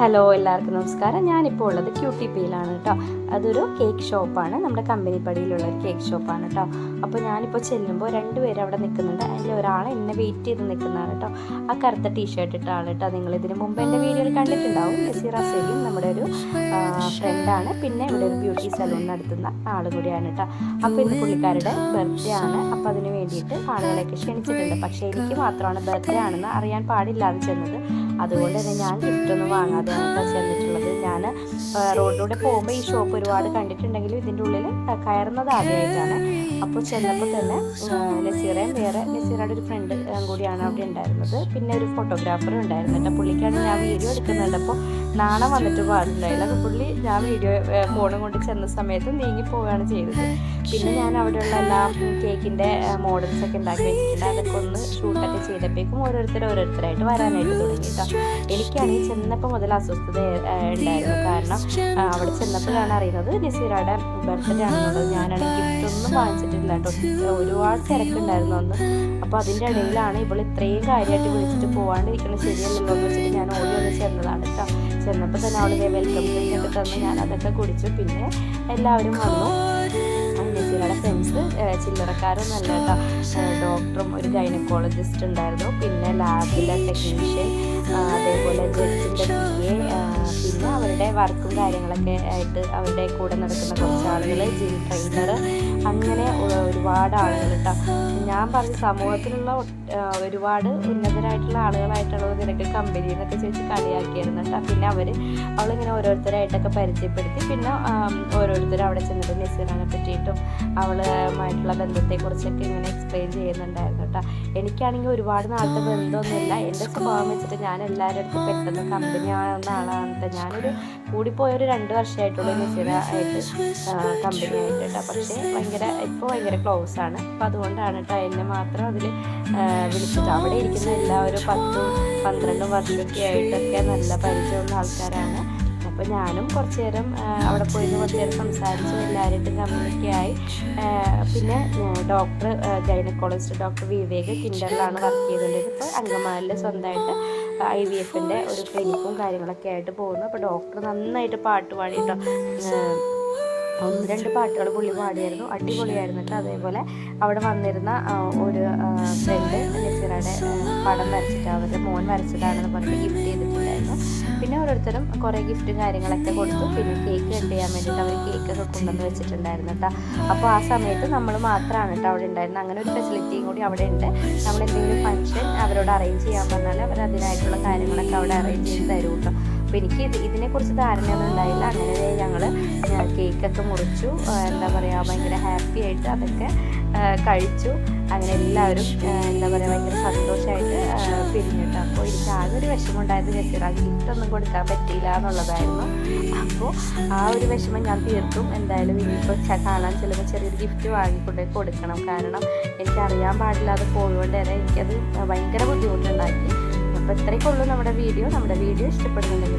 Hello എല്ലാവർക്കും നമസ്കാരം. ഞാനിപ്പോൾ ഉള്ളത് ക്യൂട്ടി പിയിലാണ് കേട്ടോ അതൊരു കേക്ക് ഷോപ്പാണ് നമ്മുടെ കമ്പനി പടിയിലുള്ള ഒരു കേക്ക് ഷോപ്പാണ് കേട്ടോ അപ്പോൾ ഞാനിപ്പോൾ ചെല്ലുമ്പോൾ രണ്ടുപേരും അവിടെ നിൽക്കുന്നുണ്ട്. അതിൽ ഒരാൾ എന്നെ വെയിറ്റ് ചെയ്ത് നിൽക്കുന്നതാണ് കേട്ടോ ആ കറുത്ത ടീഷർട്ട് ഇട്ട ആൾ കേട്ടോ നിങ്ങൾ ഇതിന് മുമ്പ് എന്റെ വീഡിയോയിൽ കണ്ടിട്ടുണ്ടാവും. നസീറ സെലീം നമ്മുടെ ഒരു ഫ്രണ്ടാണ് പിന്നെ ഇവിടെ ഒരു ബ്യൂട്ടി സലൂൺ നടത്തുന്ന ആൾ കൂടിയാണ് കേട്ടോ അപ്പോൾ ഇന്ന് പുള്ളിക്കാരുടെ ബർത്ത്ഡേ ആണ്. അപ്പോൾ അതിന് വേണ്ടിയിട്ട് ആളുകളെയൊക്കെ ക്ഷണിച്ചിട്ടുണ്ട്. പക്ഷേ എനിക്ക് മാത്രമാണ് ബർത്ത്ഡേ ആണെന്ന് അറിയാൻ പാടില്ലാതെ ചെന്നത്. അതുകൊണ്ട് തന്നെ ഞാൻ ഗിഫ്റ്റൊന്നും വാങ്ങാതെ കേട്ടോ ചെന്നിട്ടുള്ളത് ഞാൻ റോഡിലൂടെ പോകുമ്പോൾ ഈ ഷോപ്പ് ഒരുപാട് കണ്ടിട്ടുണ്ടെങ്കിലും ഇതിന്റെ ഉള്ളിൽ കയറുന്നത് ആദ്യമായിട്ടാണ്. അപ്പോൾ ചെന്നപ്പോൾ തന്നെ നസീറയും വേറെ നസീറയുടെ ഒരു ഫ്രണ്ട് കൂടിയാണ് അവിടെ ഉണ്ടായിരുന്നത്. പിന്നെ ഒരു ഫോട്ടോഗ്രാഫറും ഉണ്ടായിരുന്നു കേട്ടോ. പുള്ളിക്കാണ് ഞാൻ വീഡിയോ എടുക്കുന്നുണ്ട് അപ്പോൾ നാണം വന്നിട്ട് പാടില്ല ഇതൊക്കെ പുള്ളി ഞാൻ വീഡിയോ ഫോണും കൊണ്ട് ചെന്ന സമയത്ത് നീങ്ങി പോവുകയാണ് ചെയ്തത്. പിന്നെ ഞാൻ അവിടെയുള്ള എല്ലാ കേക്കിന്റെ മോഡൽസ് ഒക്കെ ഉണ്ടാക്കി വെച്ചിട്ടുണ്ട്. അതൊക്കെ ഒന്ന് ഷൂട്ടൊക്കെ ചെയ്തപ്പോഴേക്കും ഓരോരുത്തർ ഓരോരുത്തരായിട്ട് വരാനായിട്ട് തുടങ്ങി എനിക്കാണെങ്കിൽ ചെന്നപ്പോൾ മുതൽ അസ്വസ്ഥത ഉണ്ടായിരുന്നു. കാരണം അവിടെ ചെന്നപ്പോഴാണ് അറിയുന്നത് നസീറയുടെ ബർത്ത്ഡേ ആണെന്നുള്ളത്. ഞാനാണെങ്കിൽ ഒന്നും വാങ്ങിച്ചിട്ടില്ല കേട്ടോ ഒരുപാട് തിരക്കുണ്ടായിരുന്നു അന്ന്. അപ്പോൾ അതിന്റെ ഇടയിലാണ് ഇവൾ ഇത്രയും കാര്യമായിട്ട് വിളിച്ചിട്ട് പോകാണ്ടിരിക്കുന്നത് ശരിയല്ലല്ലോ എന്ന് വെച്ചിട്ട് ഞാൻ ഓടി വന്ന് ചെന്നതാണ് കേട്ടോ ചെന്നപ്പോൾ തന്നെ അവൾ വെൽക്കം ഡ്രിങ്ക് ഒക്കെ തന്ന്. ഞാൻ അതൊക്കെ കുടിച്ചു. പിന്നെ എല്ലാവരും വന്നു. നസീറയുടെ ഫ്രണ്ട്സ് ചില്ലറക്കാരൊന്നല്ല കേട്ടോ. ഡോക്ടറും ഒരു ഗൈനക്കോളജിസ്റ്റ് ഉണ്ടായിരുന്നു. പിന്നെ ലാബിലെ ടെക്നീഷ്യൻ അതേപോലെ ജഡ്ജിന്റെ പി പിന്നെ അവരുടെ വർക്കും കാര്യങ്ങളൊക്കെ ആയിട്ട് അവരുടെ കൂടെ നടക്കുന്ന കുറച്ച് ആളുകൾ ജിം ട്രെയിനർ അങ്ങനെ ഒരുപാട് ആളുകൾ കേട്ടോ. ഞാൻ പറഞ്ഞ സമൂഹത്തിലുള്ള ഒരുപാട് ഉന്നതരായിട്ടുള്ള ആളുകളായിട്ടുള്ളത് നിനക്ക് കമ്പനി എന്നൊക്കെ ചോദിച്ച് കളിയാക്കിയായിരുന്നു കേട്ടോ. പിന്നെ അവർ അവളിങ്ങനെ ഓരോരുത്തരായിട്ടൊക്കെ പരിചയപ്പെടുത്തി. പിന്നെ ഓരോരുത്തരും അവിടെ ചെന്നിട്ട് നസീറാനെ പറ്റിയിട്ടും അവളുമായിട്ടുള്ള ബന്ധത്തെക്കുറിച്ചൊക്കെ ഇങ്ങനെ എക്സ്പ്ലെയിൻ ചെയ്യുന്നുണ്ടായിരുന്നു കേട്ടോ. എനിക്കാണെങ്കിൽ ഒരുപാട് നാളത്തെ ബന്ധമൊന്നുമില്ല. എന്റെ സ്വഭാവം വെച്ചിട്ട് ഞാൻ എല്ലാവരുടെ അടുത്തും പെട്ടെന്ന് കമ്പനി ആവുന്ന ആളാണ് ഞാനൊരു കൂടിപ്പോയ ഒരു രണ്ട് വർഷമായിട്ടുള്ള നസീറ ആയിട്ട് കമ്പനി ആയിട്ട് കേട്ടോ. പക്ഷേ ഭയങ്കര ഇപ്പോൾ ഭയങ്കര ക്ലോസ് ആണ്. അപ്പോൾ അതുകൊണ്ടാണ് കേട്ടോ എന്നെ മാത്രം അതിൽ വിളിച്ചിട്ട് അവിടെ ഇരിക്കുന്ന എല്ലാവരും പത്തും പന്ത്രണ്ടും വർഷമൊക്കെ ആയിട്ടൊക്കെ നല്ല പരിചയമുള്ള ആൾക്കാരാണ്. അപ്പോൾ ഞാനും കുറച്ച് നേരം അവിടെ പോയി കുറച്ച് നേരം സംസാരിച്ചു. എല്ലാവരുമായിട്ടും കമ്മ്യൂണിറ്റി ആയി. പിന്നെ ഡോക്ടർ ഗൈനക്കോളജിസ്റ്റ് ഡോക്ടർ വിവേക് കിൻഡറിലാണ് വർക്ക് ചെയ്തുകൊണ്ടിരുന്നത്. ഇപ്പോൾ അങ്കമാലിൽ സ്വന്തമായിട്ട് ഐ വി എഫിന്റെ ഒരു ക്ലിനിക്കും കാര്യങ്ങളൊക്കെ ആയിട്ട് പോകുന്നു. അപ്പോൾ ഡോക്ടർ നന്നായിട്ട് പാട്ട് പാടിയിട്ടോ? ഒന്ന് രണ്ട് പാട്ടുകൾ പുള്ളി പാടിയായിരുന്നു. അടിപൊളിയായിരുന്നു കേട്ടോ. അതേപോലെ അവിടെ വന്നിരുന്ന ഒരു ഫ്രണ്ട് നസീറയുടെ പടം വരച്ചിട്ട് അവരുടെ മോൻ വരച്ചതാണെന്ന് പറഞ്ഞിട്ട് ഗിഫ്റ്റ് ചെയ്തിട്ടുണ്ടായിരുന്നു പിന്നെ ഓരോരുത്തരും കുറേ ഗിഫ്റ്റും കാര്യങ്ങളൊക്കെ കൊടുത്തു. പിന്നെ കേക്ക് കട്ട് ചെയ്യാൻ വേണ്ടിയിട്ട് അവർ കേക്കൊക്കെ കൊണ്ടുവന്ന് വെച്ചിട്ടുണ്ടായിരുന്നു കേട്ടോ അപ്പോൾ ആ സമയത്ത് നമ്മൾ മാത്രമാണ് കേട്ടോ അവിടെ ഉണ്ടായിരുന്നത് അങ്ങനെ ഒരു ഫെസിലിറ്റിയും കൂടി അവിടെ ഉണ്ട്. നമ്മൾ എന്തെങ്കിലും ഫംഗ്ഷൻ അവരോട് അറേഞ്ച് ചെയ്യാൻ പറഞ്ഞാൽ അവർ അതിനായിട്ടുള്ള കാര്യങ്ങളൊക്കെ അവിടെ അറേഞ്ച് ചെയ്ത് തരും കേട്ടോ അപ്പോൾ എനിക്ക് ഇത് ഇതിനെക്കുറിച്ച് ധാരണയൊന്നും ഉണ്ടായില്ല. അങ്ങനെ ഞങ്ങൾ കേക്കൊക്കെ മുറിച്ചു. എന്താ പറയുക ഭയങ്കര ഹാപ്പി ആയിട്ട് അതൊക്കെ കഴിച്ചു. അങ്ങനെ എല്ലാവരും എന്താ പറയുക ഭയങ്കര പിരിഞ്ഞിട്ട് അപ്പോൾ എനിക്ക് ആകെ ഒരു വിഷമം ഉണ്ടായത് ഗിഫ്റ്റ് ഗിഫ്റ്റൊന്നും കൊടുക്കാൻ പറ്റിയില്ല എന്നുള്ളതായിരുന്നു. അപ്പോൾ ആ ഒരു വിഷമം ഞാൻ തീർത്തും എന്തായാലും ഇനിയിപ്പോൾ കാണാൻ ചിലപ്പോൾ ചെറിയൊരു ഗിഫ്റ്റ് വാങ്ങിക്കൊണ്ട് കൊടുക്കണം. കാരണം എനിക്കറിയാൻ പാടില്ലാതെ പോയതുകൊണ്ട് തന്നെ എനിക്കത് ഭയങ്കര ബുദ്ധിമുട്ടുണ്ടാക്കി. അപ്പോൾ ഇത്രയൊക്കെ ഉള്ളൂ നമ്മുടെ വീഡിയോ. നമ്മുടെ വീഡിയോ ഇഷ്ടപ്പെടുന്നുണ്ടെങ്കിൽ